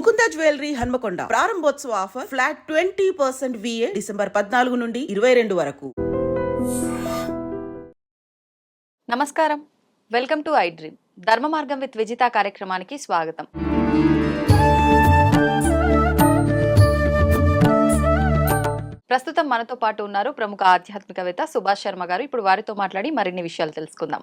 Mukunda jewellery Hanamkonda. ప్రారంభోత్సవ offer flat twenty percent VA December పద్నాలుగు నుండి ఇరవై రెండు వరకు. నమస్కారం. Welcome to I dream. ధర్మ మార్గం విత్ విజిత కార్యక్రమానికి స్వాగతం. ప్రస్తుతం మనతో పాటు ఉన్నారు ప్రముఖ ఆధ్యాత్మికవేత్త సుభాష్ శర్మ గారు. ఇప్పుడు వారితో మాట్లాడి మరిన్ని విషయాలు తెలుసుకుందాం.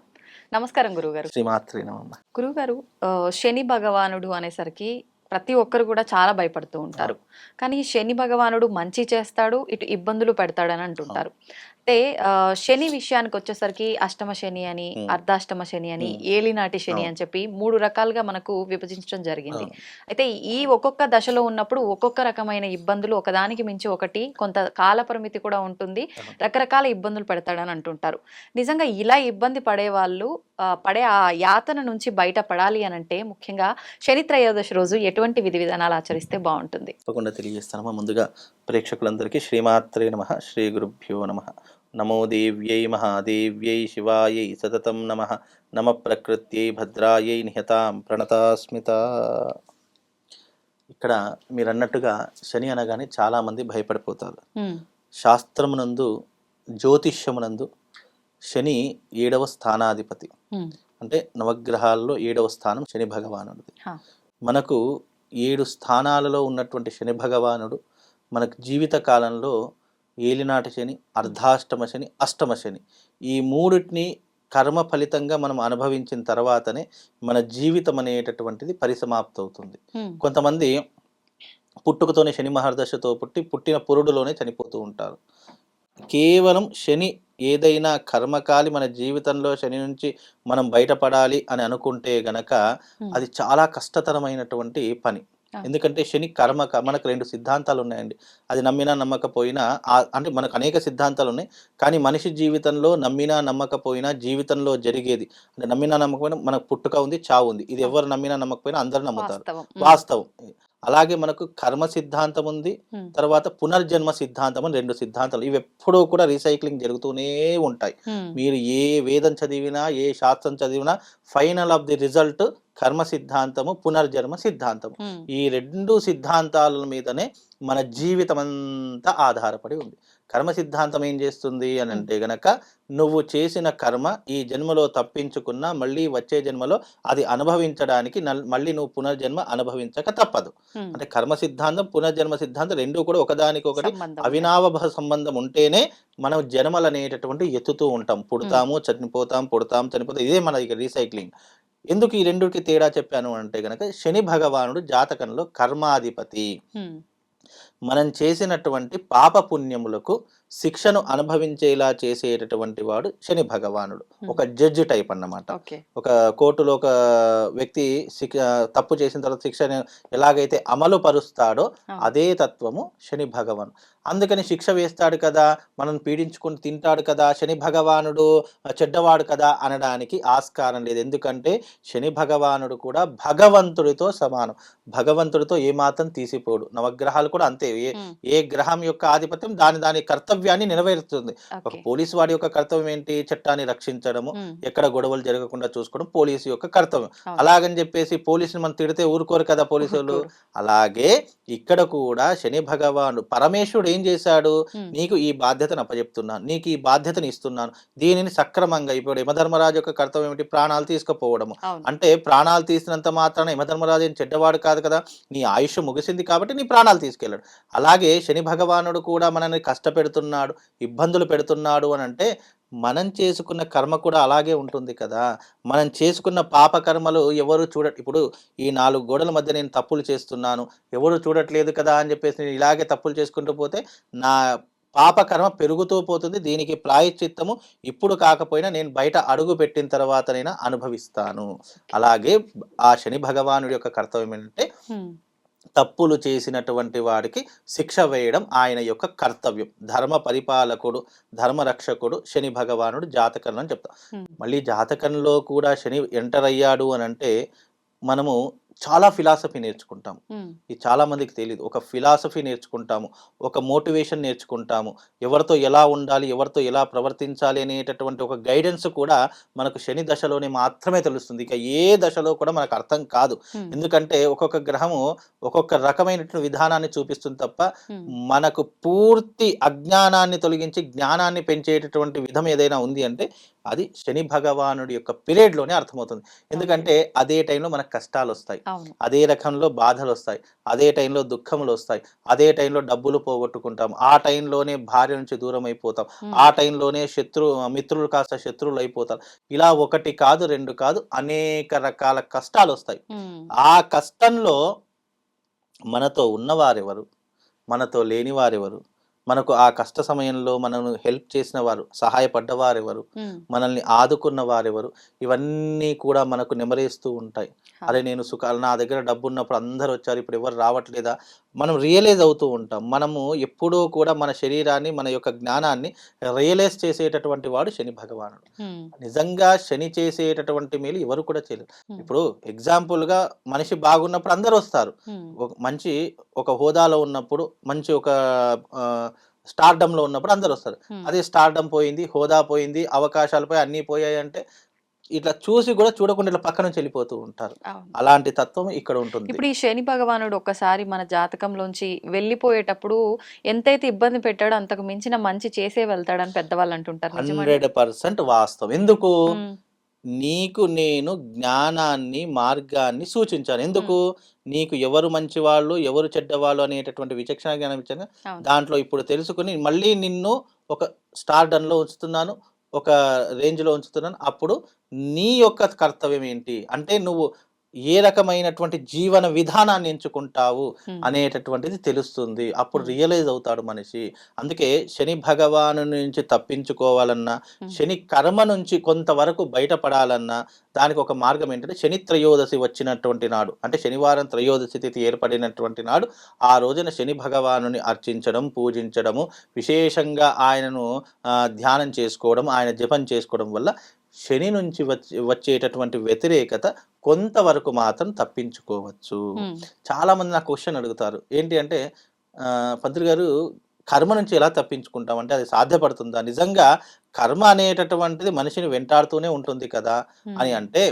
నమస్కారం గురుగారు నమః. గురుగారు ఆ, శని భగవానుడు అనేసరికి ప్రతి ఒక్కరు కూడా చాలా భయపడుతూ ఉంటారు. కానీ శని భగవానుడు మంచి చేస్తాడు ఇటు ఇబ్బందులు పెడతాడని అంటుంటారు. ఆ, శని విషయానికి వచ్చేసరికి అష్టమ శని అని. అర్ధాష్టమ శని అని. ఏలినాటి శని. అని చెప్పి మూడు రకాలుగా మనకు విభజించడం జరిగింది. అయితే ఈ ఒక్కొక్క దశలో ఉన్నప్పుడు ఒక్కొక్క రకమైన ఇబ్బందులు ఒకదానికి మించి ఒకటి కొంత కాల పరిమితి కూడా ఉంటుంది. రకరకాల ఇబ్బందులు పెడతాడని అంటుంటారు నిజంగా ఇలా ఇబ్బంది పడే వాళ్ళు పడే ఆ యాతన నుంచి బయట పడాలి అని అంటే ముఖ్యంగా శని త్రయోదశి రోజు ఎటువంటి విధి విధానాలు ఆచరిస్తే బాగుంటుంది తప్పకుండా తెలియజేస్తానమ్మా ముందుగా ప్రేక్షకులందరికీ శ్రీమాత్రే నమ శ్రీ గురుభ్యో నమ నమో దేవ్యై మహాదేవ్యై శివాయై సతతం నమ. నమ ప్రకృత్యై భద్రాయై నిహతాం ప్రణతాస్మిత. ఇక్కడ మీరు అన్నట్టుగా శని అనగానే చాలామంది భయపడిపోతారు. శాస్త్రమునందు జ్యోతిష్యమునందు శని ఏడవ స్థానాధిపతి. అంటే నవగ్రహాల్లో ఏడవ స్థానం శని భగవానుడిది. మనకు ఏడు స్థానాలలో ఉన్నటువంటి శని భగవానుడు మనకు జీవిత కాలంలో ఏలినాటి శని అర్ధాష్టమ శని అష్టమ శని. ఈ మూడిటిని కర్మ ఫలితంగా మనం అనుభవించిన తర్వాతనే మన జీవితం అనేటటువంటిది పరిసమాప్తి అవుతుంది ఉమ్, కొంతమంది పుట్టుకతోనే శని మహర్దశతో పుట్టి పుట్టిన పురుడులోనే చనిపోతూ ఉంటారు. కేవలం శని ఏదైనా కర్మకాలి మన జీవితంలో శని నుంచి మనం బయటపడాలి అని అనుకుంటే గనక అది చాలా కష్టతరమైనటువంటి పని. ఎందుకంటే శని కర్మ మనకు రెండు సిద్ధాంతాలు ఉన్నాయండి అది నమ్మినా నమ్మకపోయినా అంటే మనకు అనేక సిద్ధాంతాలు ఉన్నాయి కానీ మనిషి జీవితంలో నమ్మినా నమ్మకపోయినా జీవితంలో జరిగేది అంటే నమ్మినా నమ్మకపోయినా మనకు పుట్టుక ఉంది చావు ఉంది. ఇది ఎవరు నమ్మినా నమ్మకపోయినా అందరు నమ్ముతారు. వాస్తవం. అలాగే మనకు కర్మ సిద్ధాంతం ఉంది తర్వాత పునర్జన్మ సిద్ధాంతం అని రెండు సిద్ధాంతాలు. ఇవి ఎప్పుడూ కూడా రీసైక్లింగ్ జరుగుతూనే ఉంటాయి. మీరు ఏ వేదం చదివినా ఏ శాస్త్రం చదివినా ఫైనల్ ఆఫ్ ది రిజల్ట్ కర్మ సిద్ధాంతము పునర్జన్మ సిద్ధాంతము. ఈ రెండు సిద్ధాంతాల మీదనే మన జీవితం అంతా ఆధారపడి ఉంది. కర్మ సిద్ధాంతం ఏం చేస్తుంది అని అంటే గనక నువ్వు చేసిన కర్మ ఈ జన్మలో తప్పించుకున్నా మళ్ళీ వచ్చే జన్మలో అది అనుభవించడానికి మళ్ళీ నువ్వు పునర్జన్మ అనుభవించక తప్పదు. అంటే కర్మ సిద్ధాంతం పునర్జన్మ సిద్ధాంతం రెండు కూడా ఒకదానికొకటి. అవినావభ సంబంధం ఉంటేనే మనం జన్మలు అనేటటువంటి ఎత్తుతూ ఉంటాం. పుడతాము చనిపోతాం పుడతాం చనిపోతాం. ఇదే మన ఇక రీసైక్లింగ్. ఎందుకు ఈ రెండుకి తేడా చెప్పాను అంటే గనక శని భగవానుడు జాతకంలో కర్మాధిపతి. మనం చేసినటువంటి పాప పుణ్యములకు శిక్షను అనుభవించేలా చేసేటటువంటి వాడు శని భగవానుడు. ఒక జడ్జి టైప్ అన్నమాట. ఒక కోర్టులో ఒక వ్యక్తి శిక్ష తప్పు చేసిన తర్వాత శిక్షను ఎలాగైతే అమలు పరుస్తాడో. అదే తత్వము శని భగవాన్. అందుకని శిక్ష వేస్తాడు కదా మనం పీడించుకుని తింటాడు కదా శని భగవానుడు చెడ్డవాడు కదా అనడానికి ఆస్కారం లేదు. ఎందుకంటే శని భగవానుడు కూడా భగవంతుడితో సమానం. భగవంతుడితో ఏమాత్రం తీసిపోడు. నవగ్రహాలు కూడా అంతే. ఏ ఏ గ్రహం యొక్క ఆధిపత్యం దాని దాని కర్తవ్యాన్ని నెరవేరుస్తుంది. ఒక పోలీసు వాడి యొక్క కర్తవ్యం ఏంటి? చట్టాన్ని రక్షించడము ఎక్కడ గొడవలు జరగకుండా చూసుకోవడం పోలీసు యొక్క కర్తవ్యం. అలాగని చెప్పేసి పోలీసుని మనం తిడితే ఊరుకోరు కదా పోలీసు వాళ్ళు ఊరుకోరు. అలాగే ఇక్కడ కూడా శని భగవానుడు పరమేశ్వరుడు ఏం చేశాడు? నీకు ఈ బాధ్యతను అప్పచెప్తున్నాను నీకు ఈ బాధ్యతను ఇస్తున్నాను. దీనిని సక్రమంగా ఇప్పుడు యమధర్మరాజు యొక్క కర్తవ్యం ఏమిటి? ప్రాణాలు తీసుకుపోవడము. అంటే ప్రాణాలు తీసినంత మాత్రాన యమధర్మరాజు ఏం చెడ్డవాడు కాదు కదా? నీ ఆయుష్ ముగిసింది కాబట్టి నీ ప్రాణాలు తీసుకెళ్ళాడు. అలాగే శని భగవానుడు కూడా మనల్ని కష్టపెడుతున్నాడు ఇబ్బందులు పెడుతున్నాడు అని అంటే మనం చేసుకున్న కర్మ కూడా అలాగే ఉంటుంది కదా. మనం చేసుకున్న పాప కర్మలు ఎవరు చూడ ఇప్పుడు ఈ నాలుగు గోడల మధ్య నేను తప్పులు చేస్తున్నాను ఎవరు చూడట్లేదు కదా అని చెప్పేసి నేను ఇలాగే తప్పులు చేసుకుంటూ పోతే నా పాప కర్మ పెరుగుతూ పోతుంది దీనికి ప్రాయశ్చిత్తము ఇప్పుడు కాకపోయినా నేను బయట అడుగు పెట్టిన తర్వాతనైనా అనుభవిస్తాను. అలాగే ఆ శని భగవానుడి యొక్క కర్తవ్యం ఏంటంటే తప్పులు చేసినటువంటి వాడికి శిక్ష వేయడం ఆయన యొక్క కర్తవ్యం. ధర్మ పరిపాలకుడు ధర్మరక్షకుడు శని భగవానుడు జాతకంలో అని చెప్తాం. మళ్ళీ జాతకంలో కూడా శని ఎంటర్ అయ్యాడు అని అంటే మనము చాలా ఫిలాసఫీ నేర్చుకుంటాం ఉమ్, ఇది చాలా మందికి తెలియదు ఒక ఫిలాసఫీ నేర్చుకుంటాము. ఒక మోటివేషన్ నేర్చుకుంటాము. ఎవరితో ఎలా ఉండాలి ఎవరితో ఎలా ప్రవర్తించాలి అనేటటువంటి ఒక గైడెన్స్ కూడా మనకు శని దశలోనే మాత్రమే తెలుస్తుంది. ఇక ఏ దశలో కూడా మనకు అర్థం కాదు. ఎందుకంటే ఒక్కొక్క గ్రహము ఒక్కొక్క రకమైనటువంటి విధానాన్ని చూపిస్తుంది తప్ప మనకు పూర్తి అజ్ఞానాన్ని తొలగించి జ్ఞానాన్ని పెంచేటటువంటి విధం ఏదైనా ఉంది అంటే అది శని భగవానుడి యొక్క పీరియడ్లోనే అర్థమవుతుంది. ఎందుకంటే అదే టైంలో మనకు కష్టాలు వస్తాయి అదే రకంలో బాధలు వస్తాయి అదే టైంలో దుఃఖములు వస్తాయి అదే టైంలో డబ్బులు పోగొట్టుకుంటాం. ఆ టైంలోనే భార్య నుంచి దూరం అయిపోతాం ఆ టైంలోనే శత్రు మిత్రులు కాస్త శత్రువులు అయిపోతారు ఇలా ఒకటి కాదు రెండు కాదు అనేక రకాల కష్టాలు వస్తాయి ఆ కష్టంలో మనతో ఉన్నవారెవరు? మనతో లేని వారెవరు మనకు ఆ కష్ట సమయంలో మనను హెల్ప్ చేసిన వారు సహాయపడ్డవారెవరు ఉమ్, మనల్ని ఆదుకున్న వారెవరు ఇవన్నీ కూడా మనకు నెమరేస్తూ ఉంటాయి. అరే నేను సుఖాలు నా దగ్గర డబ్బు ఉన్నప్పుడు అందరు వచ్చారు ఇప్పుడు ఎవరు రావట్లేదా? మనం రియలైజ్ అవుతూ ఉంటాం. మనము ఎప్పుడూ కూడా మన శరీరాన్ని మన యొక్క జ్ఞానాన్ని రియలైజ్ చేసేటటువంటి వాడు శని భగవానుడు. నిజంగా శని చేసేటటువంటి మేలు ఎవరు కూడా చేయలేరు. ఇప్పుడు example గా మనిషి బాగున్నప్పుడు అందరూ వస్తారు. మంచి ఒక హోదాలో ఉన్నప్పుడు మంచి ఒక స్టార్డమ్లో ఉన్నప్పుడు అందరూ వస్తారు. అదే స్టార్డమ్ పోయింది హోదా పోయింది అవకాశాలు పోయి అన్నీ పోయాయి అంటే ఇట్లా చూసి కూడా చూడకుండా ఇట్లా పక్క నుంచి వెళ్ళిపోతూ ఉంటారు. అలాంటి తత్వం ఇక్కడ ఉంటుంది. ఇప్పుడు ఈ శని భగవానుడు ఒక్కసారి మన జాతకంలోంచి వెళ్ళిపోయేటప్పుడు ఎంతైతే ఇబ్బంది పెట్టాడో అంతకు మించిన మంచి చేసే వెళ్తాడని పెద్దవాళ్ళు అంటుంటారు? హండ్రెడ్ పర్సెంట్ వాస్తవం. ఎందుకు? నీకు నేను జ్ఞానాన్ని మార్గాన్ని సూచించాను. ఎందుకు? నీకు ఎవరు మంచి వాళ్ళు ఎవరు చెడ్డవాళ్ళు అనేటటువంటి విచక్షణ జ్ఞానం ఇచ్చాను. దాంట్లో ఇప్పుడు తెలుసుకుని మళ్ళీ నిన్ను ఒక స్టార్డన్లో ఉంచుతున్నాను. ఒక రేంజ్లో ఉంచుతున్నాను. అప్పుడు నీ యొక్క కర్తవ్యం ఏంటి? అంటే నువ్వు ఏ రకమైనటువంటి జీవన విధానాన్ని ఎంచుకుంటావు అనేటటువంటిది తెలుస్తుంది అప్పుడు. రియలైజ్ అవుతాడు మనిషి అందుకే శని భగవాను నుంచి తప్పించుకోవాలన్నా. శని కర్మ నుంచి కొంతవరకు బయటపడాలన్నా దానికి ఒక మార్గం ఏంటంటే శని త్రయోదశి వచ్చినటువంటి నాడు అంటే శనివారం త్రయోదశి తిథి ఏర్పడినటువంటి నాడు ఆ రోజున శని భగవానుని అర్చించడం పూజించడము విశేషంగా ఆయనను ధ్యానం చేసుకోవడం ఆయన జపం చేసుకోవడం వల్ల శని నుంచి వచ్చే వచ్చేటటువంటి వ్యతిరేకత కొంతవరకు మాత్రం తప్పించుకోవచ్చు. చాలా మంది నాకు క్వశ్చన్ అడుగుతారు. ఏంటి అంటే పంతులు గారు కర్మ నుంచి ఎలా తప్పించుకుంటాం? అంటే అది సాధ్యపడుతుందా? నిజంగా కర్మ అనేటటువంటిది మనిషిని వెంటాడుతూనే ఉంటుంది కదా అని అంటే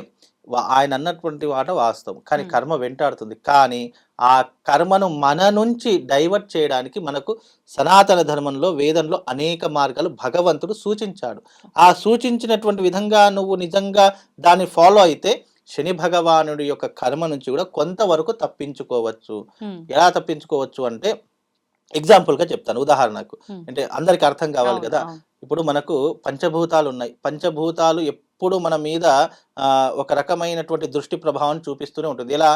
ఆయన అన్నటువంటి మాట వాస్తవం. కానీ. కర్మ వెంటాడుతుంది. కానీ ఆ కర్మను మన నుంచి డైవర్ట్ చేయడానికి మనకు సనాతన ధర్మంలో వేదంలో అనేక మార్గాలు భగవంతుడు సూచించాడు. ఆ సూచించినటువంటి విధంగా నువ్వు నిజంగా దాన్ని ఫాలో అయితే శని భగవానుడి యొక్క కర్మ నుంచి కూడా కొంతవరకు తప్పించుకోవచ్చు. ఎలా తప్పించుకోవచ్చు అంటే example గా చెప్తాను ఉదాహరణకు. అంటే అందరికి అర్థం కావాలి కదా. ఇప్పుడు మనకు పంచభూతాలు ఉన్నాయి పంచభూతాలు ఎప్పుడు మన మీద ఒక రకమైనటువంటి దృష్టి ప్రభావం చూపిస్తూనే ఉంటుంది. ఎలా?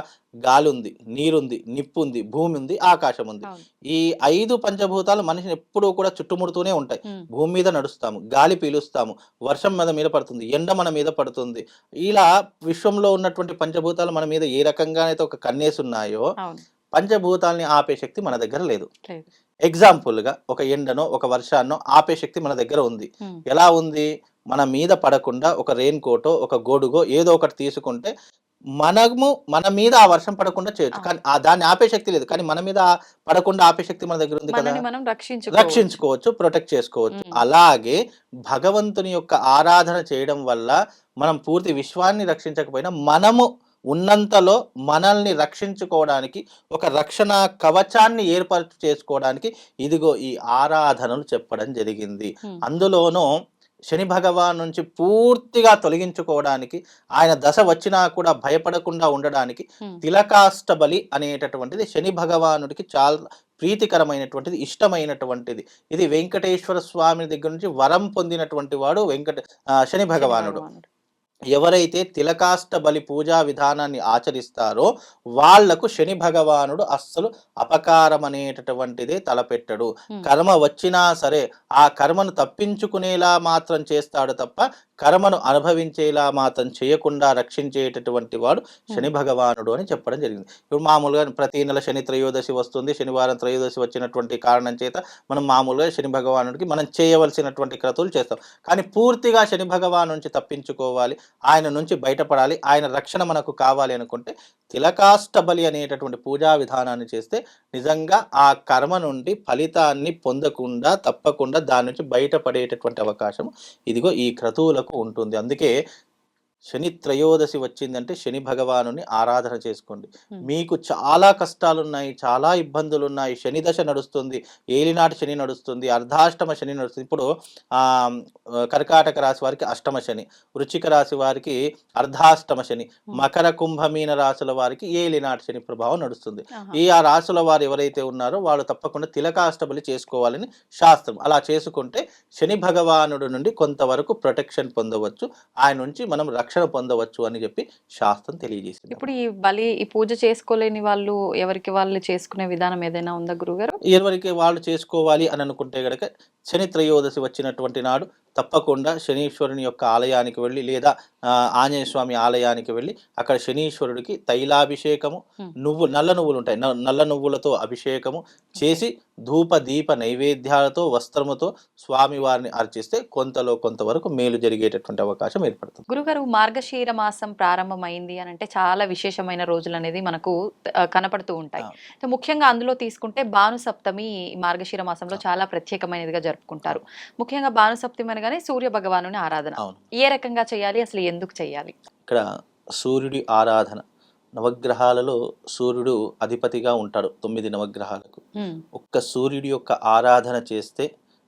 గాలి ఉంది నీరుంది నిప్పు ఉంది భూమి ఉంది ఆకాశం ఉంది. ఈ ఐదు పంచభూతాలు మనిషిని ఎప్పుడూ కూడా చుట్టుముడుతూనే ఉంటాయి. భూమి మీద నడుస్తాము గాలి పీలుస్తాము వర్షం మన మీద పడుతుంది ఎండ మన మీద పడుతుంది. ఇలా విశ్వంలో ఉన్నటువంటి పంచభూతాలు మన మీద ఏ రకంగా అయితే ఒక కన్నేసి ఉన్నాయో అవును. పంచభూతాల్ని ఆపే శక్తి మన దగ్గర లేదు. ఎగ్జాంపుల్గా ఒక ఎండనో ఒక వర్షాన్నో ఆపే శక్తి మన దగ్గర ఉంది. ఎలా ఉంది? మన మీద పడకుండా ఒక రెయిన్ కోటో ఒక గొడుగో ఏదో ఒకటి తీసుకుంటే మనము మన మీద ఆ వర్షం పడకుండా చేయొచ్చు. కానీ ఆ దాన్ని ఆపే శక్తి లేదు. కానీ మన మీద పడకుండా ఆపే శక్తి మన దగ్గర ఉంది కదా. మనం రక్షించుకోవచ్చు. ప్రొటెక్ట్ చేసుకోవచ్చు. అలాగే భగవంతుని యొక్క ఆరాధన చేయడం వల్ల మనం పూర్తి విశ్వాన్ని రక్షించకపోయినా మనము ఉన్నంతలో మనల్ని రక్షించుకోవడానికి ఒక రక్షణ కవచాన్ని ఏర్పాటు చేసుకోవడానికి ఇదిగో ఈ ఆరాధనలు చెప్పడం జరిగింది. అందులోనూ శని భగవాన్ నుంచి పూర్తిగా తొలగించుకోవడానికి ఆయన దశ వచ్చినా కూడా భయపడకుండా ఉండడానికి తిలకాష్టబలి అనేటటువంటిది శని భగవానుడికి చాలా ప్రీతికరమైనటువంటిది ఇష్టమైనటువంటిది. ఇది వెంకటేశ్వర స్వామి దగ్గర నుంచి వరం పొందినటువంటి వాడు వెంకట శని భగవానుడు. ఎవరైతే తిలకాష్ట బలి పూజా విధానాన్ని ఆచరిస్తారో వాళ్ళకు శని భగవానుడు అస్సలు అపకారం అనేటటువంటిదే తలపెట్టడు. కర్మ వచ్చినా సరే ఆ కర్మను తప్పించుకునేలా మాత్రం చేస్తాడు తప్ప కర్మను అనుభవించేలా మాత్రం చేయకుండా రక్షించేటటువంటి వాడు శని భగవానుడు అని చెప్పడం జరిగింది. ఇప్పుడు మామూలుగా ప్రతి నెల శని త్రయోదశి వస్తుంది. శనివారం త్రయోదశి వచ్చినటువంటి కారణం చేత మనం మామూలుగా శని భగవానుడికి మనం చేయవలసినటువంటి క్రతువులు చేస్తాం. కానీ పూర్తిగా శని భగవాను నుంచి తప్పించుకోవాలి. ఆయన నుంచి బయటపడాలి. ఆయన రక్షణ మనకు కావాలి అనుకుంటే తిలకాష్టబలి అనేటటువంటి పూజా విధానాన్ని చేస్తే నిజంగా ఆ కర్మ నుండి ఫలితాన్ని పొందకుండా తప్పకుండా దాని నుంచి బయటపడేటటువంటి అవకాశం ఇదిగో ఈ క్రతువులకు ఉంటుంది. అందుకే శని త్రయోదశి వచ్చిందంటే శని భగవానుని ఆరాధన చేసుకోండి. మీకు చాలా కష్టాలు ఉన్నాయి చాలా ఇబ్బందులు ఉన్నాయి శని దశ నడుస్తుంది ఏలినాటి శని నడుస్తుంది అర్ధాష్టమ శని నడుస్తుంది. ఇప్పుడు ఆ కర్కాటక రాశి వారికి అష్టమ శని వృచ్చిక రాశి వారికి అర్ధాష్టమ శని మకర కుంభమీన రాశుల వారికి ఏలినాటి శని ప్రభావం నడుస్తుంది. ఈ ఆ రాశుల వారు ఎవరైతే ఉన్నారో వాళ్ళు తప్పకుండా తిలకాష్టబలి చేసుకోవాలని శాస్త్రం. అలా చేసుకుంటే శని భగవానుడు నుండి కొంతవరకు ప్రొటెక్షన్ పొందవచ్చు. ఆయన నుంచి మనం రక్షణ రక్షణ పొందవచ్చు అని చెప్పి శాస్త్రం తెలియజేసింది. ఇప్పుడు ఈ బలి ఈ పూజ చేసుకోలేని వాళ్ళు ఎవరికి వాళ్ళు చేసుకునే విధానం ఏదైనా ఉందా గురుగారు? ఎవరికి వాళ్ళు చేసుకోవాలి అని అనుకుంటే గనక శని త్రయోదశి వచ్చినటువంటి నాడు తప్పకుండా శనీశ్వరుని యొక్క ఆలయానికి వెళ్ళి లేదా ఆంజనేయ స్వామి ఆలయానికి వెళ్ళి అక్కడ శనీశ్వరుడికి తైలాభిషేకము. నువ్వు నల్ల నువ్వులు ఉంటాయి నల్ల నువ్వులతో అభిషేకము చేసి ధూప దీప నైవేద్యాలతో వస్త్రముతో స్వామి వారిని అర్చిస్తే కొంతలో కొంతవరకు మేలు జరిగేటటువంటి అవకాశం ఏర్పడుతుంది. గురుగారు మార్గశీర మాసం ప్రారంభమైంది అని అంటే చాలా విశేషమైన రోజులు అనేది మనకు కనపడుతూ ఉంటాయి. ముఖ్యంగా అందులో తీసుకుంటే భాను సప్తమి మార్గశీర మాసంలో చాలా ప్రత్యేకమైనదిగా జరుపుకుంటారు. ముఖ్యంగా భాను సప్తమి అనగానే సూర్య భగవాను ఆరాధన. ఏ రకంగా చేయాలి? అసలు ఎందుకు చేయాలి? ఇక్కడ సూర్యుడి ఆరాధన. నవగ్రహాలలో సూర్యుడు అధిపతిగా ఉంటాడు తొమ్మిది నవగ్రహాలకు. ఒక్క సూర్యుడి యొక్క ఆరాధన చేస్తే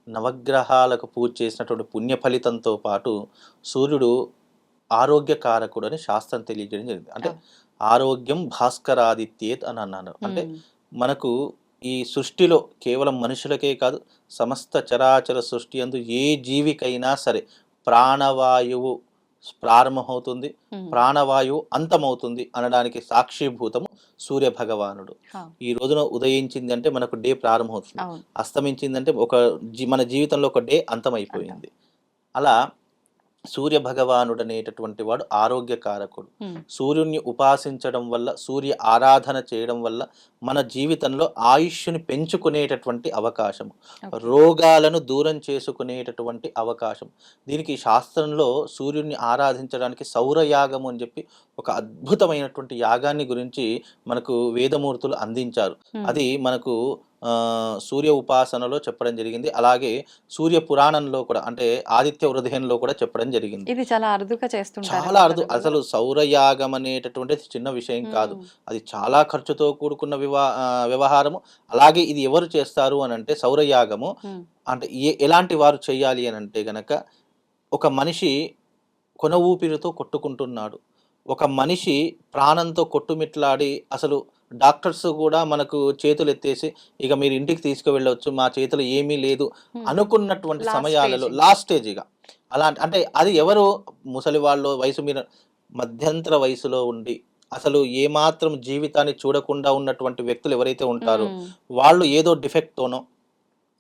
నవగ్రహాలకు పూజ చేసినటువంటి పుణ్య ఫలితంతో పాటు సూర్యుడు ఆరోగ్యకారకుడు అని శాస్త్రం తెలియజేయడం జరిగింది. అంటే ఆరోగ్యం భాస్కరాదిత్యేత్ అని అన్నాను. అంటే మనకు ఈ సృష్టిలో కేవలం మనుషులకే కాదు సమస్త చరాచర సృష్టి అందు ఏ జీవికైనా సరే ప్రాణవాయువు ప్రారంభమవుతుంది. ప్రాణవాయువు అంతమవుతుంది అనడానికి సాక్షిభూతము సూర్య భగవానుడు ఈ రోజున ఉదయించింది అంటే మనకు డే ప్రారంభమవుతుంది. అస్తమించిందంటే ఒక జీ మన జీవితంలో ఒక డే అంతమైపోయింది. అలా సూర్య భగవానుడు అనేటటువంటి వాడు ఆరోగ్యకారకుడు. సూర్యుని ఉపాసించడం వల్ల సూర్య ఆరాధన చేయడం వల్ల మన జీవితంలో ఆయుష్ని పెంచుకునేటటువంటి అవకాశం. రోగాలను దూరం చేసుకునేటటువంటి అవకాశం. దీనికి శాస్త్రంలో సూర్యుడిని ఆరాధించడానికి సౌరయాగము అని చెప్పి ఒక అద్భుతమైనటువంటి యాగాన్ని గురించి మనకు వేదమూర్తులు అందించారు. అది మనకు సూర్య ఉపాసనలో చెప్పడం జరిగింది. అలాగే సూర్య పురాణంలో కూడా అంటే ఆదిత్య హృదయంలో కూడా చెప్పడం జరిగింది. ఇది చాలా అరుదుగా చేస్తుంటారు చాలా అరుదు అసలు సౌరయాగం అనేటటువంటిది చిన్న విషయం కాదు. అది చాలా ఖర్చుతో కూడుకున్న వివా వ్యవహారము. అలాగే ఇది ఎవరు చేస్తారు అని అంటే సౌరయాగము. అంటే ఏ ఎలాంటి వారు చేయాలి అని అంటే గనక ఒక మనిషి కొన ఊపిరితో కొట్టుకుంటున్నాడు. ఒక మనిషి ప్రాణంతో కొట్టుమిట్లాడి అసలు డాక్టర్స్ కూడా మనకు చేతులు ఎత్తేసి ఇక మీరు ఇంటికి తీసుకువెళ్ళవచ్చు మా చేతులు ఏమీ లేదు అనుకున్నటువంటి సమయాలలో. లాస్ట్ స్టేజ్గా అలాంటి అంటే అది ఎవరు ముసలి వాళ్ళు వయసు మీద మధ్యంతర వయసులో ఉండి అసలు ఏమాత్రం జీవితాన్ని చూడకుండా ఉన్నటువంటి వ్యక్తులు ఎవరైతే ఉంటారో వాళ్ళు ఏదో డిఫెక్ట్తోనో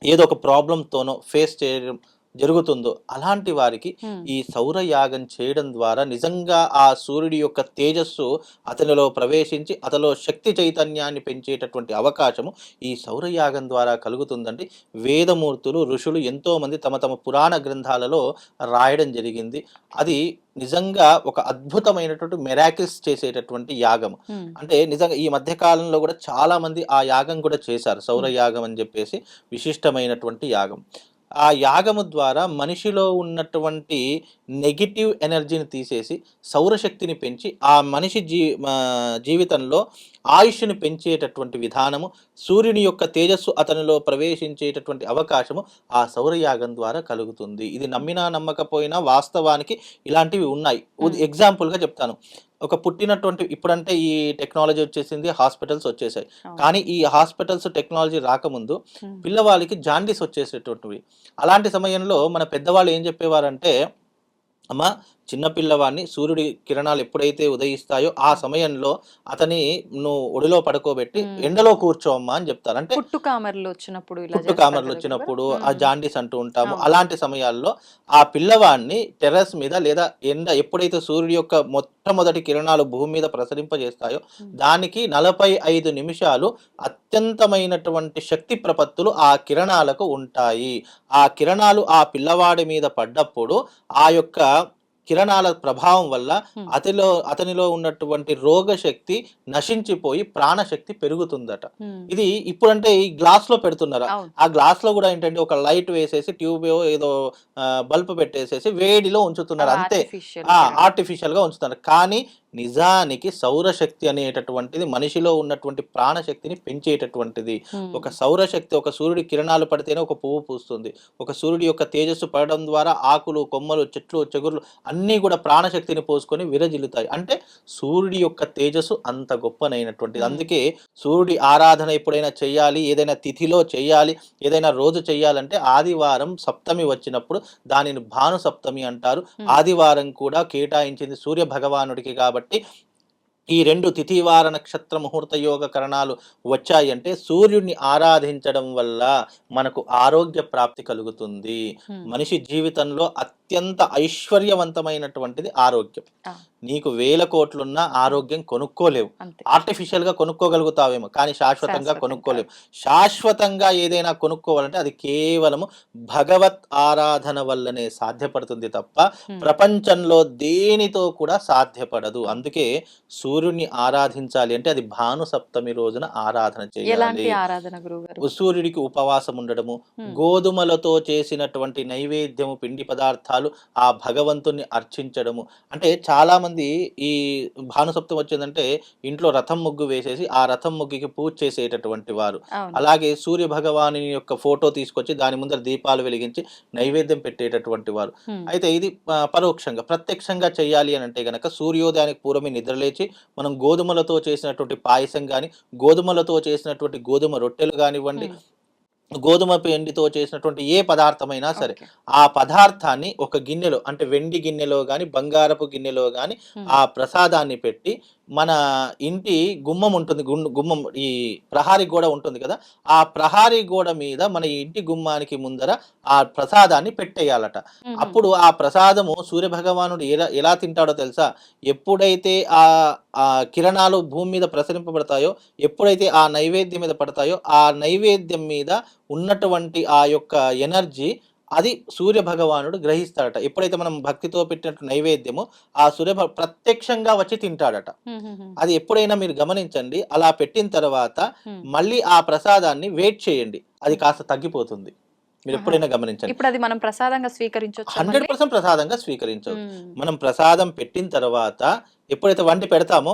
ఏదో ఒక ప్రాబ్లంతోనో ఫేస్ చేయడం జరుగుతుందో అలాంటి వారికి ఈ సౌరయాగం చేయడం ద్వారా నిజంగా ఆ సూర్యుడి యొక్క తేజస్సు అతనిలో ప్రవేశించి అతనిలో శక్తి చైతన్యాన్ని పెంచేటటువంటి అవకాశము ఈ సౌరయాగం ద్వారా కలుగుతుందండి. వేదమూర్తులు ఋషులు ఎంతోమంది తమ తమ పురాణ గ్రంథాలలో రాయడం జరిగింది. అది నిజంగా ఒక అద్భుతమైనటువంటి మెరాకిల్స్ చేసేటటువంటి యాగం అంటే నిజంగా ఈ మధ్య కాలంలో కూడా చాలా మంది ఆ యాగం కూడా చేశారు. సౌర యాగం అని చెప్పేసి విశిష్టమైనటువంటి యాగం. ఆ యాగము ద్వారా మనిషిలో ఉన్నటువంటి నెగిటివ్ ఎనర్జీని తీసేసి సౌరశక్తిని పెంచి ఆ మనిషి జీ జీవితంలో ఆయుష్ని పెంచేటటువంటి విధానము సూర్యుని యొక్క తేజస్సు అతనిలో ప్రవేశించేటటువంటి అవకాశము ఆ సౌరయాగం ద్వారా కలుగుతుంది. ఇది నమ్మినా నమ్మకపోయినా వాస్తవానికి ఇలాంటివి ఉన్నాయి. ఎగ్జాంపుల్గా చెప్తాను. ఒక పుట్టినటువంటి ఇప్పుడంటే ఈ టెక్నాలజీ వచ్చేసింది హాస్పిటల్స్ వచ్చేసాయి. కానీ ఈ హాస్పిటల్స్ టెక్నాలజీ రాకముందు పిల్లవాళ్ళకి జాండీస్ వచ్చేసేటువంటివి అలాంటి సమయంలో మన పెద్దవాళ్ళు ఏం చెప్పేవారంటే అమ్మ చిన్న పిల్లవాడిని సూర్యుడి కిరణాలు ఎప్పుడైతే ఉదయిస్తాయో ఆ సమయంలో అతని నువ్వు ఒడిలో పడుకోబెట్టి. ఎండలో కూర్చోమ్మా అని చెప్తారు అంటే పుట్టు కామర్లు వచ్చినప్పుడు ఇలా పుట్టు చేస్తారు కామర్లు కదా వచ్చినప్పుడు? ఆ. జాండీస్ అంటూ ఉంటాము. అలాంటి సమయాల్లో ఆ పిల్లవాడిని టెర్రస్ మీద లేదా ఎండ ఎప్పుడైతే సూర్యుడి యొక్క మొట్టమొదటి కిరణాలు భూమి మీద ప్రసరింపజేస్తాయో. దానికి నలభై ఐదు నిమిషాలు అత్యంతమైనటువంటి శక్తి ప్రపత్తులు ఆ కిరణాలకు ఉంటాయి ఆ కిరణాలు ఆ పిల్లవాడి మీద పడ్డప్పుడు ఆ యొక్క కిరణాల ప్రభావం వల్ల. అతిలో అతనిలో ఉన్నటువంటి రోగశక్తి నశించిపోయి ప్రాణశక్తి పెరుగుతుందట. ఇది ఇప్పుడంటే ఈ గ్లాస్లో పెడుతున్నారు ఆ గ్లాస్లో కూడా ఏంటంటే ఒక లైట్ వేసేసి ట్యూబ్ ఏదో బల్బ్ పెట్టేసేసి వేడిలో ఉంచుతున్నారు అంతే. ఆర్టిఫిషియల్గా ఉంచుతున్నారు కానీ నిజానికి సౌరశక్తి అనేటటువంటిది మనిషిలో ఉన్నటువంటి ప్రాణశక్తిని పెంచేటటువంటిది. ఒక సౌరశక్తి ఒక సూర్యుడి కిరణాలు పడితేనే ఒక పువ్వు పూస్తుంది ఒక సూర్యుడి యొక్క తేజస్సు పడడం ద్వారా ఆకులు కొమ్మలు చెట్లు చెగుర్లు అన్నీ కూడా ప్రాణశక్తిని పోసుకొని విరజిల్లుతాయి అంటే సూర్యుడి యొక్క తేజస్సు అంత గొప్పనైనటువంటిది. అందుకే సూర్యుడి ఆరాధన ఎప్పుడైనా చేయాలి ఏదైనా తిథిలో చేయాలి ఏదైనా రోజు చేయాలంటే ఆదివారం సప్తమి వచ్చినప్పుడు దానిని భాను సప్తమి అంటారు. ఆదివారం కూడా కేటాయించింది సూర్య భగవానుడికి కాబట్టి ఈ రెండు తిథివార నక్షత్ర ముహూర్త యోగ కరణాలు వచ్చాయి అంటే సూర్యుడిని ఆరాధించడం వల్ల మనకు ఆరోగ్య ప్రాప్తి కలుగుతుంది. మనిషి జీవితంలో అత్యంత ఐశ్వర్యవంతమైనటువంటిది ఆరోగ్యం. నీకు వేల కోట్లున్న ఆరోగ్యం కొనుక్కోలేవు ఆర్టిఫిషియల్గా కొనుక్కోగలుగుతావేమో కానీ శాశ్వతంగా. కొనుక్కోలేవు శాశ్వతంగా ఏదైనా కొనుక్కోవాలంటే అది కేవలము భగవత్ ఆరాధన వల్లనే సాధ్యపడుతుంది తప్ప. ప్రపంచంలో దేనితో కూడా సాధ్యపడదు అందుకే సూర్యుని ఆరాధించాలి అంటే అది భాను సప్తమి రోజున ఆరాధన చేయాలి సూర్యుడికి ఉపవాసం ఉండడము. గోధుమలతో చేసినటువంటి నైవేద్యము పిండి పదార్థాలు ఆ భగవంతుని అర్చించడము అంటే చాలా మంది ఈ భానుసప్తం వచ్చిందంటే ఇంట్లో రథం ముగ్గు వేసేసి ఆ రథం ముగ్గుకి పూజ చేసేటటువంటి వారు అలాగే సూర్య భగవాని యొక్క ఫోటో తీసుకొచ్చి దాని ముందర దీపాలు వెలిగించి నైవేద్యం పెట్టేటటువంటి వారు. అయితే ఇది పరోక్షంగా ప్రత్యక్షంగా చేయాలి అని అంటే గనక సూర్యోదయానికి పూర్వమే నిద్రలేచి మనం గోధుమలతో చేసినటువంటి పాయసం కానీ గోధుమలతో చేసినటువంటి గోధుమ రొట్టెలు కానివ్వండి. గోధుమ పిండితో చేసినటువంటి ఏ పదార్థమైనా సరే. ఆ పదార్థాన్ని ఒక గిన్నెలో అంటే వెండి గిన్నెలో కానీ బంగారపు గిన్నెలో కానీ. ఆ ప్రసాదాన్ని పెట్టి మన ఇంటి గుమ్మం ఉంటుంది గుం- గుమ్మం ఈ ప్రహారీ గోడ ఉంటుంది కదా ఆ ప్రహారీ గోడ మీద మన ఇంటి గుమ్మానికి ముందర ఆ ప్రసాదాన్ని పెట్టేయాలట. అప్పుడు ఆ ప్రసాదము సూర్య భగవానుడు ఎలా ఎలా తింటాడో తెలుసా ఎప్పుడైతే ఆ ఆ కిరణాలు భూమి మీద ప్రసరింపబడతాయో ఎప్పుడైతే ఆ నైవేద్యం మీద పడతాయో ఆ నైవేద్యం మీద ఉన్నటువంటి ఆ యొక్క ఎనర్జీ అది సూర్య భగవానుడు గ్రహిస్తాడట. ఎప్పుడైతే మనం భక్తితో పెట్టినట్టు నైవేద్యమో ఆ సూర్య ప్రత్యక్షంగా వచ్చి తింటాడట. అది ఎప్పుడైనా మీరు గమనించండి అలా పెట్టిన తర్వాత. మళ్ళీ ఆ ప్రసాదాన్ని వెయిట్ చేయండి. అది కాస్త తగ్గిపోతుంది. మీరు. ఎప్పుడైనా గమనించండి. ఇప్పుడు అది మనం ప్రసాదంగా స్వీకరించవచ్చు హండ్రెడ్ పర్సెంట్ ప్రసాదంగా స్వీకరించవచ్చు. మనం ప్రసాదం పెట్టిన తర్వాత ఎప్పుడైతే వండి పెడతామో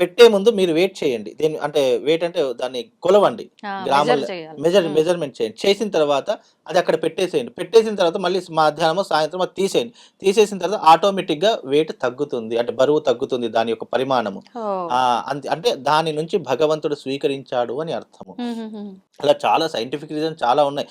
పెట్టే ముందు మీరు వెయిట్ చేయండి. దీన్ని అంటే వెయిట్ అంటే దాన్ని కొలవండి. గ్రాముల-. మెజర్. మెజర్మెంట్ చేయండి. చేసిన తర్వాత అది అక్కడ పెట్టేసేయండి. పెట్టేసిన తర్వాత మళ్ళీ మధ్యాహ్నం సాయంత్రం అది తీసేయండి. తీసేసిన తర్వాత ఆటోమేటిక్గా వెయిట్ తగ్గుతుంది. అంటే బరువు తగ్గుతుంది దాని యొక్క పరిమాణము. అంటే దాని నుంచి భగవంతుడు స్వీకరించాడు అని అర్థము. అలా చాలా సైంటిఫిక్ రీజన్ చాలా ఉన్నాయి.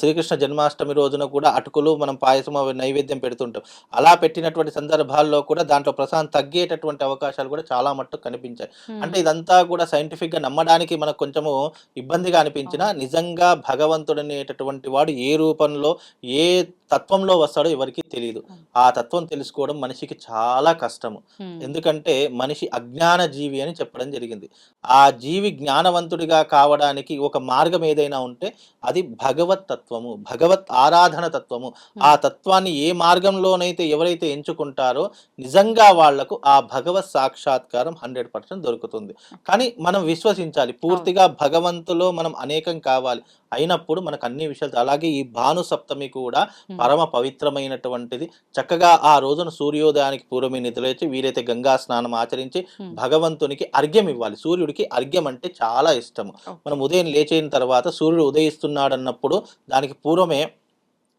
శ్రీకృష్ణ జన్మాష్టమి రోజున కూడా అటుకులు మనం పాయసం నైవేద్యం పెడుతుంటాం. అలా పెట్టినటువంటి సందర్భాల్లో కూడా దాంట్లో ప్రసాదం తగ్గేటటువంటి అవకాశాలు కూడా చాలా మట్టుకు కనిపించాయి. అంటే ఇదంతా కూడా సైంటిఫిక్గా నమ్మడానికి మనకు కొంచెము ఇబ్బందిగా అనిపించినా నిజంగా భగవంతుడు అనేటటువంటి వాడు ఏ రూపంలో ఏ తత్వంలో వస్తాడో ఎవరికి తెలియదు ఆ తత్వం తెలుసుకోవడం మనిషికి చాలా కష్టము. ఎందుకంటే మనిషి అజ్ఞాన జీవి అని చెప్పడం జరిగింది. ఆ జీవి జ్ఞానవంతుడిగా కావడానికి ఒక మార్గం ఏదైనా ఉంటే అది భగవత్ తత్వము భగవత్ ఆరాధన తత్వము. ఆ తత్వాన్ని ఏ మార్గంలోనైతే ఎవరైతే ఎంచుకుంటారో నిజంగా వాళ్ళకు ఆ భగవత్ సాక్షాత్కారం హండ్రెడ్ పర్సెంట్ దొరుకుతుంది. కానీ మనం విశ్వసించాలి. పూర్తిగా భగవంతులో మనం అనేకం కావాలి. అయినప్పుడు మనకు అన్ని విషయాలు అలాగే ఈ భాను సప్తమి కూడా. పరమ పవిత్రమైనటువంటిది. చక్కగా ఆ రోజున సూర్యోదయానికి పూర్వమే నిద్రలేచి వీరైతే గంగా స్నానం ఆచరించి. భగవంతునికి అర్ఘ్యం ఇవ్వాలి. సూర్యుడికి అర్ఘ్యం అంటే చాలా ఇష్టము. మనం ఉదయం లేచిన తర్వాత సూర్యుడు ఉదయిస్తున్నాడు అన్నప్పుడు దానికి పూర్వమే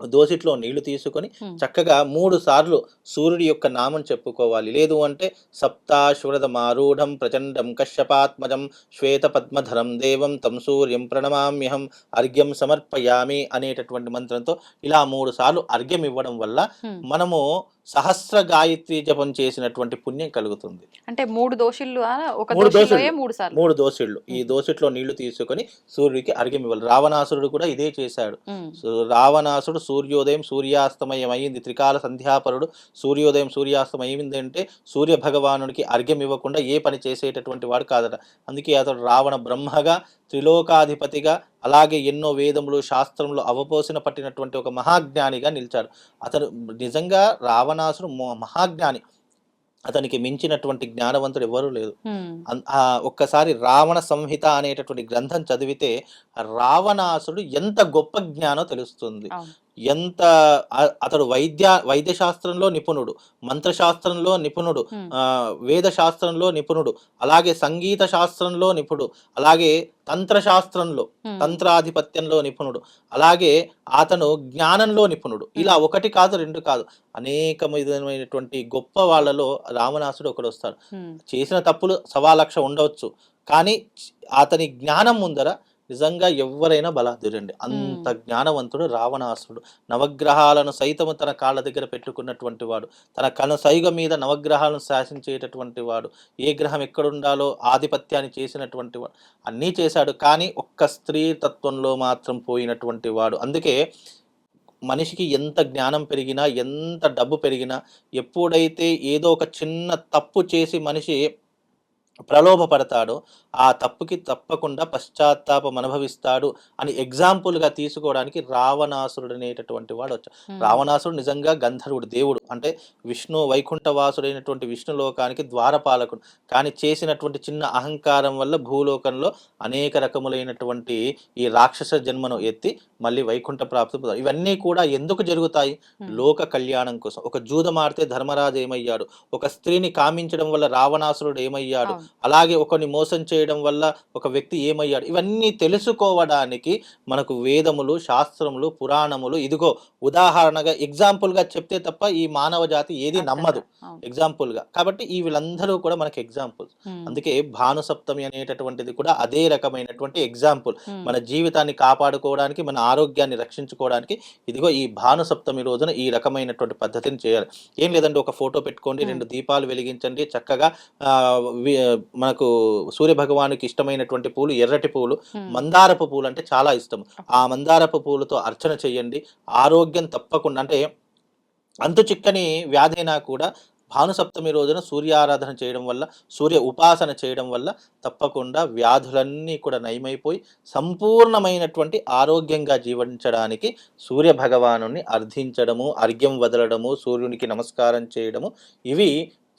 దోసిట్లో నీళ్ళు తీసుకొని. చక్కగా మూడు సార్లు సూర్యుడి యొక్క నామం చెప్పుకోవాలి లేదు అంటే సప్తాశ్వరద మారూఢం ప్రచండం కశ్యపాత్మజం శ్వేత పద్మధరం దేవం తం సూర్యం ప్రణమామ్యహం అర్ఘ్యం సమర్పయామి అనేటటువంటి మంత్రంతో ఇలా మూడు సార్లు అర్ఘ్యం ఇవ్వడం వల్ల. మనము సహస్ర గాయత్రి జపం చేసినటువంటి పుణ్యం కలుగుతుంది. అంటే మూడు ఒక మూడు దోషులు. మూడు సార్లు. మూడు దోసిళ్ళు ఈ దోసిట్లో నీళ్ళు తీసుకొని సూర్యుడికి అర్ఘ్యం ఇవ్వాలి రావణాసురుడు కూడా ఇదే చేశాడు. రావణాసుడు సూర్యోదయం సూర్యాస్తమయం అయింది త్రికాల సంధ్యాపరుడు సూర్యోదయం సూర్యాస్తమయం అయింది అంటే సూర్య భగవానుడికి అర్ఘ్యం ఇవ్వకుండా ఏ పని చేసేటటువంటి వాడు కాదట. అందుకే అతడు రావణ బ్రహ్మగా త్రిలోకాధిపతిగా అలాగే ఎన్నో వేదములు శాస్త్రములు అవపోసిన పట్టినటువంటి ఒక మహాజ్ఞానిగా నిలిచాడు. అతను నిజంగా రావణాసుడు మొ- మహాజ్ఞాని. అతనికి మించినటువంటి జ్ఞానవంతుడు ఎవరూ లేదు ఒక్కసారి రావణ సంహిత అనేటటువంటి గ్రంథం చదివితే రావణాసుడు ఎంత గొప్ప జ్ఞానో తెలుస్తుంది. ఎంత అతడు వైద్య వైద్య శాస్త్రంలో నిపుణుడు మంత్రశాస్త్రంలో నిపుణుడు వేద శాస్త్రంలో నిపుణుడు అలాగే సంగీత శాస్త్రంలో నిపుణుడు అలాగే తంత్ర శాస్త్రంలో. తంత్రాధిపత్యంలో నిపుణుడు అలాగే అతను జ్ఞానంలో నిపుణుడు. ఇలా ఒకటి కాదు రెండు కాదు. అనేక విధమైనటువంటి గొప్ప వాళ్ళలో రావణాసుడు ఒకడు వస్తాడు. చేసిన తప్పులు సవా లక్ష ఉండవచ్చు. కానీ అతని జ్ఞానం ముందర నిజంగా ఎవరైనా బలాదురండి అంత జ్ఞానవంతుడు రావణాసురుడు. నవగ్రహాలను సైతము తన కాళ్ళ దగ్గర పెట్టుకున్నటువంటి వాడు. తన కనుసైగ మీద నవగ్రహాలను శాసించేటటువంటి వాడు. ఏ గ్రహం ఎక్కడుండాలో ఆధిపత్యాన్ని చేసినటువంటి వాడు. అన్నీ చేశాడు కానీ ఒక్క స్త్రీ తత్వంలో మాత్రం పోయినటువంటి వాడు. అందుకే మనిషికి ఎంత జ్ఞానం పెరిగినా ఎంత డబ్బు పెరిగినా ఎప్పుడైతే ఏదో ఒక చిన్న తప్పు చేసి మనిషి ప్రలోభపడతాడో ఆ తప్పుకి తప్పకుండా పశ్చాత్తాపం అనుభవిస్తాడు అని ఎగ్జాంపుల్గా తీసుకోవడానికి రావణాసురుడు అనేటటువంటి వాడు వచ్చాడు. రావణాసురుడు నిజంగా గంధర్వుడు దేవుడు. అంటే విష్ణు వైకుంఠవాసుడైనటువంటి విష్ణు లోకానికి ద్వారపాలకుడు. కానీ చేసినటువంటి చిన్న అహంకారం వల్ల భూలోకంలో అనేక రకములైనటువంటి ఈ రాక్షస జన్మను ఎత్తి మళ్ళీ వైకుంఠ ప్రాప్తి. ఇవన్నీ కూడా ఎందుకు జరుగుతాయి. లోక కళ్యాణం కోసం ఒక జూదమాడితే ధర్మరాజు ఏమయ్యాడు ఒక స్త్రీని కామించడం వల్ల రావణాసురుడు ఏమయ్యాడు. అలాగే ఒకరిని మోసం చేయడం వల్ల ఒక వ్యక్తి ఏమయ్యాడు ఇవన్నీ తెలుసుకోవడానికి మనకు వేదములు శాస్త్రములు పురాణములు ఇదిగో ఉదాహరణగా ఎగ్జాంపుల్గా చెప్తే తప్ప ఈ మానవ జాతి ఏది నమ్మదు అవును. ఎగ్జాంపుల్గా కాబట్టి ఈ వీళ్ళందరూ కూడా మనకి ఎగ్జాంపుల్స్ హ్మ్. అందుకే భానుసప్తమి అనేటటువంటిది కూడా అదే రకమైనటువంటి ఎగ్జాంపుల్. మన జీవితాన్ని కాపాడుకోవడానికి మన ఆరోగ్యాన్ని రక్షించుకోవడానికి ఇదిగో ఈ భానుసప్తమి రోజున ఈ రకమైనటువంటి పద్ధతిని చేయాలి ఏం లేదండి ఒక ఫోటో పెట్టుకోండి. రెండు దీపాలు వెలిగించండి చక్కగా మనకు సూర్య భగవానుకి ఇష్టమైనటువంటి పూలు ఎర్రటి పూలు. మందారపు పూలు అంటే చాలా ఇష్టం ఆ మందారపు పూలతో అర్చన చేయండి ఆరోగ్యం తప్పకుండా అంటే అంతు చిక్కని వ్యాధైనా కూడా భానుసప్తమి రోజున సూర్యారాధన చేయడం వల్ల సూర్య ఉపాసన చేయడం వల్ల తప్పకుండా వ్యాధులన్నీ కూడా నయమైపోయి సంపూర్ణమైనటువంటి ఆరోగ్యంగా జీవించడానికి సూర్య భగవాను అర్థించడము అర్ఘ్యం వదలడము సూర్యునికి నమస్కారం చేయడము ఇవి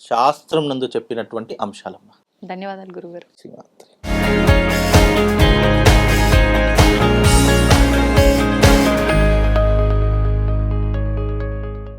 శాస్త్రం నందు చెప్పినటువంటి అంశాలమ్మ ధన్యవాదాలు గురుగారు.